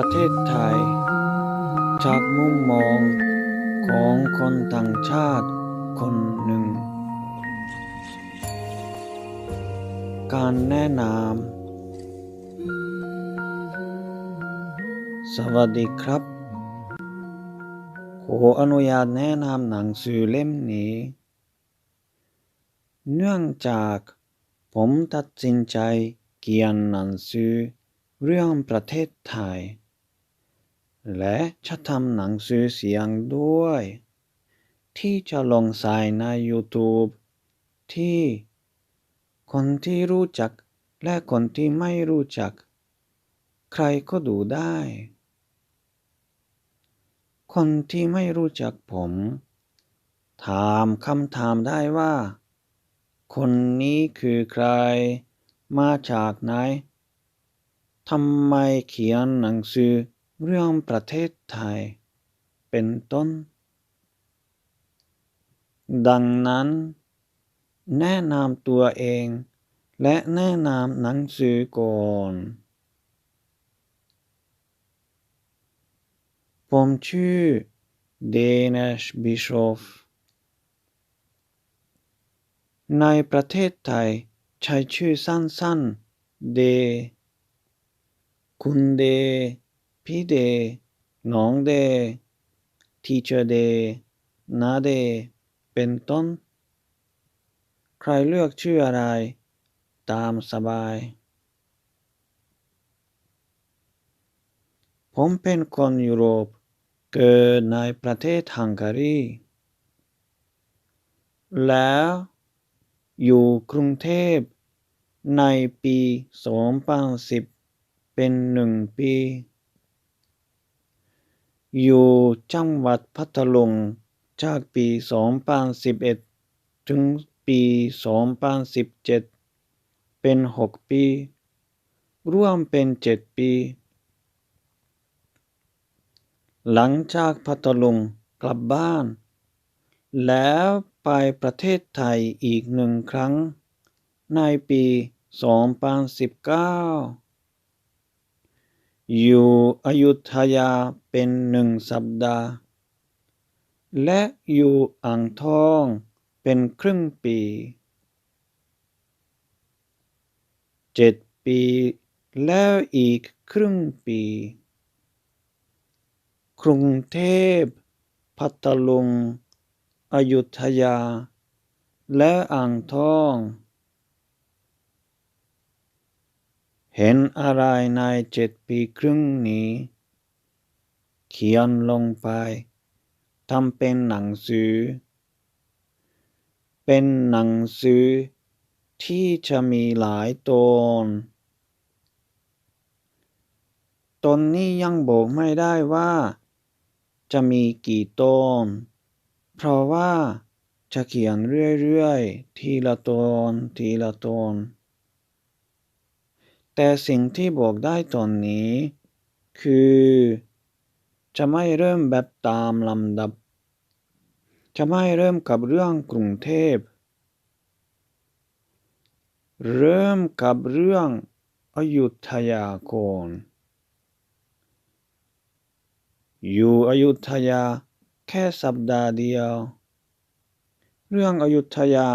ประเทศไทย จากมุมมองของคนต่างชาติคนหนึ่ง การแนะนำสวัสดีครับ ขออนุญาตแนะนำหนังสือเล่มนี้ เนื่องจากผมตัดสินใจเขียนหนังสือเรื่องประเทศไทย และจะทำหนังสือเสียงด้วย ที่จะลงใส่ใน YouTube ที่คนที่รู้จักและคนที่ไม่รู้จัก ใครก็ดูได้ คนที่ไม่รู้จักผม ถามคำถามได้ว่า คนนี้คือใคร มาจากไหนทำไมเขียนหนังสือ เรื่องประเทศไทย เป็นต้น ดังนั้น แนะนำตัวเอง และแนะนำหนังสือก่อนผมชื่อเดนชบิชอฟในประเทศไทยใช้ชื่อสั้นๆ เด คุณเด พี่เดน้องเดทีเชอร์เดนาเดเป็นต้น ใครเลือกชื่ออะไร ตามสบาย ผมเป็นคนยุโรป เกิดในประเทศฮังการี แล้วอยู่กรุงเทพ ในปี 2010 เป็นหนึ่งปี อยู่จังหวัดพัทลุงจากปี 2011 ถึงปี 2017 เป็นหกปีรวมเป็นเจ็ดปี หลังจากพัทลุงกลับบ้าน แล้วไปประเทศไทยอีกหนึ่งครั้ง ในปี 2019 อยู่อยุธยาเป็นหนึ่งสัปดาห์ และอยู่อ่างทองเป็นครึ่งปีเจ็ดปี แล้วอีกครึ่งปี กรุงเทพ พัทลุงอยุธยา และอ่างทอง เห็นอะไรในเจ็ดปีครึ่งนี้ เขียนลงไปทำเป็นหนังสือ เป็นหนังสือที่จะมีหลายตอนตอนนี้ยังบอกไม่ได้ว่า จะมีกี่ตอนเพราะว่าจะเขียนเรื่อยๆ ทีละตอนทีละตอน แต่สิ่งที่บอกได้ตอนนี้ คือ จะไม่เริ่มแบบตามลำดับ จะไม่เริ่มกับเรื่องกรุงเทพ เริ่มกับเรื่องอยุธยาก่อนอยู่อยุธยาแค่สัปดาห์เดียว เรื่องอยุธยา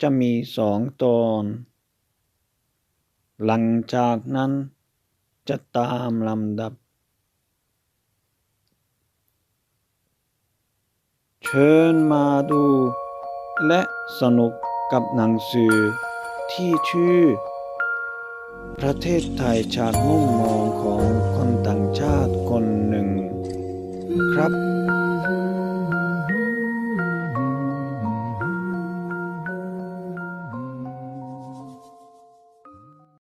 จะมีสองตอน หลังจากนั้นจะตามลำดับ เชิญมาดู และสนุกกับหนังสือที่ชื่อ ประเทศไทยจากมุมมองของคนต่างชาติคนหนึ่งครับ